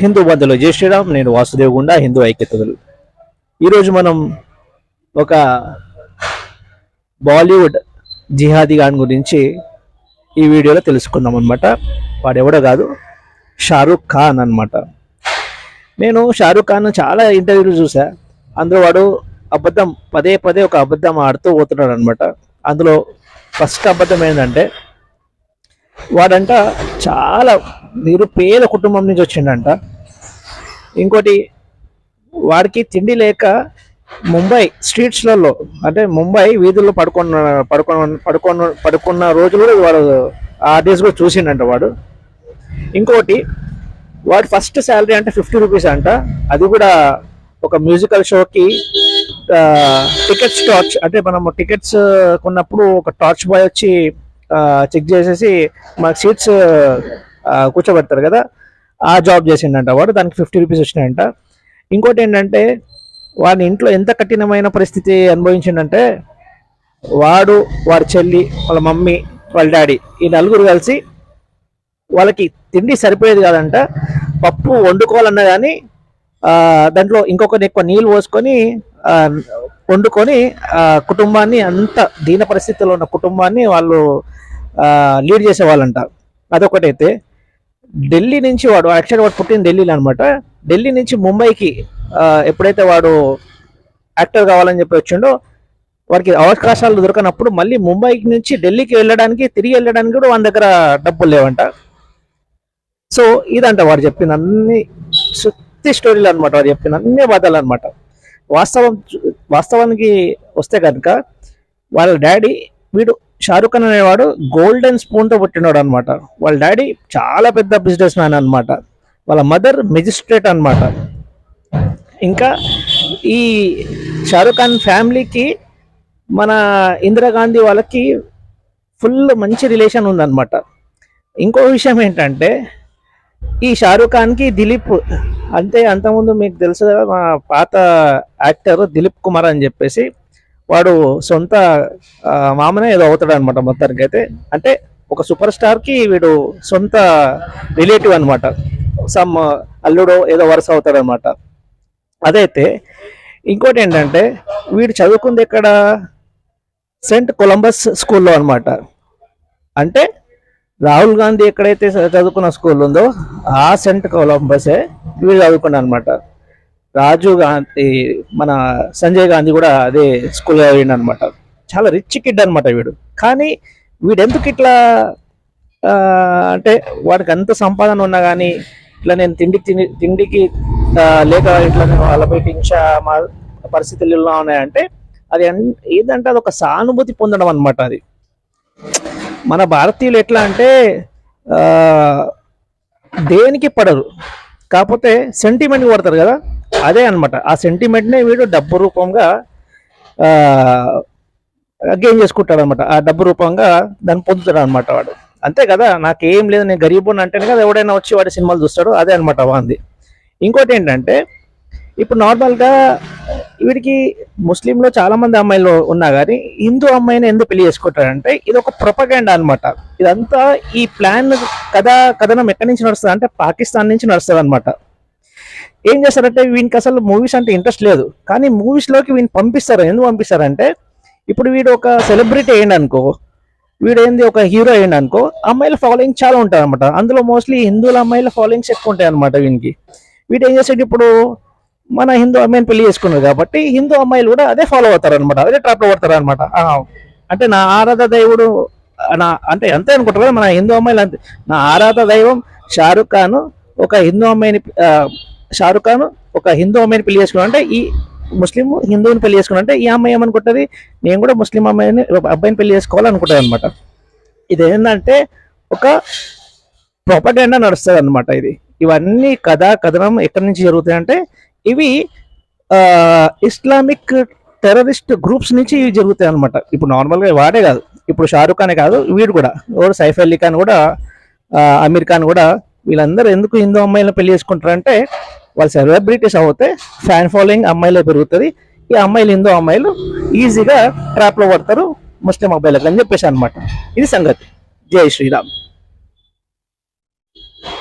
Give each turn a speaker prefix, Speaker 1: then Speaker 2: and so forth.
Speaker 1: హిందూ బంధువులు జై శ్రీరామ్ నేను వాసుదేవ్ గుండా హిందూ ఐక్యతలు. ఈరోజు మనం ఒక బాలీవుడ్ జిహాదీ గాన్ గురించి ఈ వీడియోలో తెలుసుకుందాం అనమాట వాడెవడో కాదు షారూక్ ఖాన్ అన్నమాట. నేను షారూక్ ఖాన్ చాలా ఇంటర్వ్యూలు చూసా. అందులో వాడు అబద్ధం పదే పదే ఒక అబద్ధం ఆడుతూ పోతున్నాడు అనమాట అందులో ఫస్ట్ అబద్ధం ఏంటంటే వాడంట చాలా నిరుపేద కుటుంబం నుంచి వచ్చిండంట. ఇంకోటి వాడికి తిండి లేక ముంబై స్ట్రీట్స్లలో అంటే ముంబై వీధుల్లో పడుకున్న పడుకున్న పడుకున్న పడుకున్న రోజులు కూడా వాడు ఆ డేస్ కూడా చూసిండంట వాడు. ఇంకోటి వాడు ఫస్ట్ శాలరీ అంటే ఫిఫ్టీ రూపీస్ అంట. అది కూడా ఒక మ్యూజికల్ షోకి టికెట్స్ టార్చ్ అంటే మనం టికెట్స్ కొన్నప్పుడు ఒక టార్చ్ బాయ్ వచ్చి చెక్ చేసేసి మాకు సీట్స్ కూర్చోబెడతారు కదా ఆ జాబ్ చేసిండంట వాడు దానికి ఫిఫ్టీ రూపీస్ వచ్చినాయంట. ఇంకోటి ఏంటంటే వాడిని ఇంట్లో ఎంత కఠినమైన పరిస్థితి అనుభవించిండంటే వాడు వాడి చెల్లి వాళ్ళ మమ్మీ వాళ్ళ డాడీ ఈ నలుగురు కలిసి వాళ్ళకి తిండి సరిపోయేది కాదంట పప్పు వండుకోవాలన్నా కానీ దాంట్లో ఇంకొకటి ఎక్కువ నీళ్ళు పోసుకొని వండుకొని కుటుంబాన్ని అంత దీన పరిస్థితుల్లో ఉన్న కుటుంబాన్ని వాళ్ళు లీడ్ చేసేవాళ్ళంట. అదొకటైతే. ఢిల్లీ నుంచి వాడు యాక్చువల్ వాడు పుట్టిన ఢిల్లీలో అనమాట ఢిల్లీ నుంచి ముంబైకి ఎప్పుడైతే వాడు యాక్టర్ కావాలని చెప్పి వచ్చిండో వాడికి అవకాశాలు దొరకనప్పుడు మళ్ళీ ముంబైకి నుంచి ఢిల్లీకి వెళ్ళడానికి తిరిగి వెళ్ళడానికి కూడా వాని దగ్గర డబ్బులు లేవంట. సో ఇదంట వాడు చెప్పిన అన్ని సుత్తి స్టోరీలు అనమాట వాడు చెప్పిన అన్ని బాధలు అనమాట వాస్తవం వాస్తవానికి వస్తే కనుక వాళ్ళ డాడీ వీడు షారుఖ్ ఖాన్ అనేవాడు గోల్డెన్ స్పూన్తో పుట్టినాడు అనమాట వాళ్ళ డాడీ చాలా పెద్ద బిజినెస్ మ్యాన్ అనమాట వాళ్ళ మదర్ మెజిస్ట్రేట్ అన్నమాట. ఇంకా ఈ షారుఖ్ ఖాన్ ఫ్యామిలీకి మన ఇందిరాగాంధీ వాళ్ళకి ఫుల్ మంచి రిలేషన్ ఉందన్నమాట. ఇంకో విషయం ఏంటంటే ఈ షారుఖ్ ఖాన్కి దిలీప్ అంటే అంతకుముందు మీకు తెలుసు కదా మా పాత యాక్టర్ దిలీప్ కుమార్ అని చెప్పేసి వాడు సొంత మామనే ఏదో అవుతాడు అనమాట మొత్తానికి అయితే అంటే ఒక సూపర్ స్టార్కి వీడు సొంత రిలేటివ్ అనమాట సమ్ అల్లుడు ఏదో వరుస అవుతాడు అనమాట అదైతే ఇంకోటి ఏంటంటే వీడు చదువుకుంది ఎక్కడ? సెంట్ కొలంబస్ స్కూల్లో అనమాట అంటే రాహుల్ గాంధీ ఎక్కడైతే చదువుకున్న స్కూల్ ఉందో ఆ సెంట్ కొలంబసే వీడు చదువుకున్నాను అనమాట రాజీవ్ గాంధీ మన సంజయ్ గాంధీ కూడా అదే స్కూల్ చదివిండు అనమాట చాలా రిచ్ కిడ్ అనమాట వీడు. కానీ వీడు ఎందుకు ఇట్లా అంటే వాడికి అంత సంపాదన ఉన్నా కానీ ఇట్లా నేను తిండి తిండి తిండికి లేక ఇట్లా నేను వాళ్ళపై హింస మా పరిస్థితులు ఇలా ఉన్నాయంటే అది ఏంటంటే అది ఒక సానుభూతి పొందడం అనమాట అది. మన భారతీయులు ఎట్లా అంటే దేనికి పడరు. కాకపోతే సెంటిమెంట్ పడతారు కదా. అదే అనమాట ఆ సెంటిమెంట్నే వీడు డబ్బు రూపంగా గేమ్ చేసుకుంటాడు అనమాట ఆ డబ్బు రూపంగా దాన్ని పొందుతాడు అనమాట వాడు. అంతే కదా? నాకేం లేదు నేను గరీబుని అంటేనే కదా ఎవడైనా వచ్చి వాడి సినిమాలు చూస్తాడు అదే అనమాట వాంది. ఇంకోటి ఏంటంటే ఇప్పుడు నార్మల్గా వీడికి ముస్లింలో చాలామంది అమ్మాయిలు ఉన్నా కానీ హిందూ అమ్మాయిని ఎందుకు పెళ్ళి చేసుకుంటాడంటే ఇది ఒక ప్రొపగండా అనమాట ఇదంతా ఈ ప్లాన్ కథ కథనం ఎక్కడి నుంచి నడుస్తుంది అంటే పాకిస్తాన్ నుంచి నడుస్తుంది అనమాట ఏం చేస్తారంటే వీనికి అసలు మూవీస్ అంటే ఇంట్రెస్ట్ లేదు. కానీ మూవీస్లోకి వీని పంపిస్తారు. ఎందుకు పంపిస్తారంటే ఇప్పుడు వీడు ఒక సెలబ్రిటీ అయ్యండి అనుకో వీడు ఏంది ఒక హీరో అయ్యండి అనుకో అమ్మాయిల ఫాలోయింగ్ చాలా ఉంటుంది అనమాట అందులో మోస్ట్లీ హిందువుల అమ్మాయిల ఫాలోయింగ్స్ ఎక్కువ ఉంటాయి అనమాట వీనికి. వీడు ఏం చేసాడు ఇప్పుడు మన హిందూ అమ్మాయిని పెళ్ళి చేసుకున్నారు కాబట్టి హిందూ అమ్మాయిలు కూడా అదే ఫాలో అవుతారు అనమాట అదే ట్రాప్ పడతారు అనమాట అంటే నా ఆరాధ దైవుడు నా అంటే అంతే అనుకుంటారు కదా మన హిందూ అమ్మాయిలు అంతే. నా ఆరాధ దైవం షారుఖ్ ఖాన్ ఒక హిందూ అమ్మాయిని షారుఖ్ ఖాన్ ఒక హిందూ అమ్మాయిని పెళ్ళి చేసుకున్నాడు. అంటే ఈ ముస్లిం హిందువుని పెళ్ళి చేసుకున్నాడు. అంటే ఈ అమ్మాయి ఏమనుకుంటుంది? నేను కూడా ముస్లిం అమ్మాయిని అబ్బాయిని పెళ్ళి చేసుకోవాలనుకుంటుంది అనమాట ఇది ఏంటంటే ఒక ప్రొపగండా నడుస్తుంది అనమాట ఇది. ఇవన్నీ కథ కథనం ఎక్కడి నుంచి జరుగుతాయంటే ఇవి ఇస్లామిక్ టెర్రరిస్ట్ గ్రూప్స్ నుంచి ఇవి జరుగుతాయి అనమాట ఇప్పుడు నార్మల్గా వాడే కాదు. ఇప్పుడు షారుఖ్ ఖానే కాదు వీడు కూడా. ఎవరు సైఫ్ అలీ ఖాన్ కూడా అమీర్ ఖాన్ కూడా వీళ్ళందరూ ఎందుకు హిందూ అమ్మాయిలను పెళ్ళి చేసుకుంటారంటే వాళ్ళు సెలబ్రిటీస్ అవుతే ఫ్యాన్ ఫాలోయింగ్ అమ్మాయిలో పెరుగుతుంది. ఈ అమ్మాయిలు హిందూ అమ్మాయిలు ఈజీగా ట్రాప్లో పడతారు ముస్లిం అబ్బాయిలకు అని చెప్పేసి అనమాట ఇది సంగతి. జై శ్రీరామ్.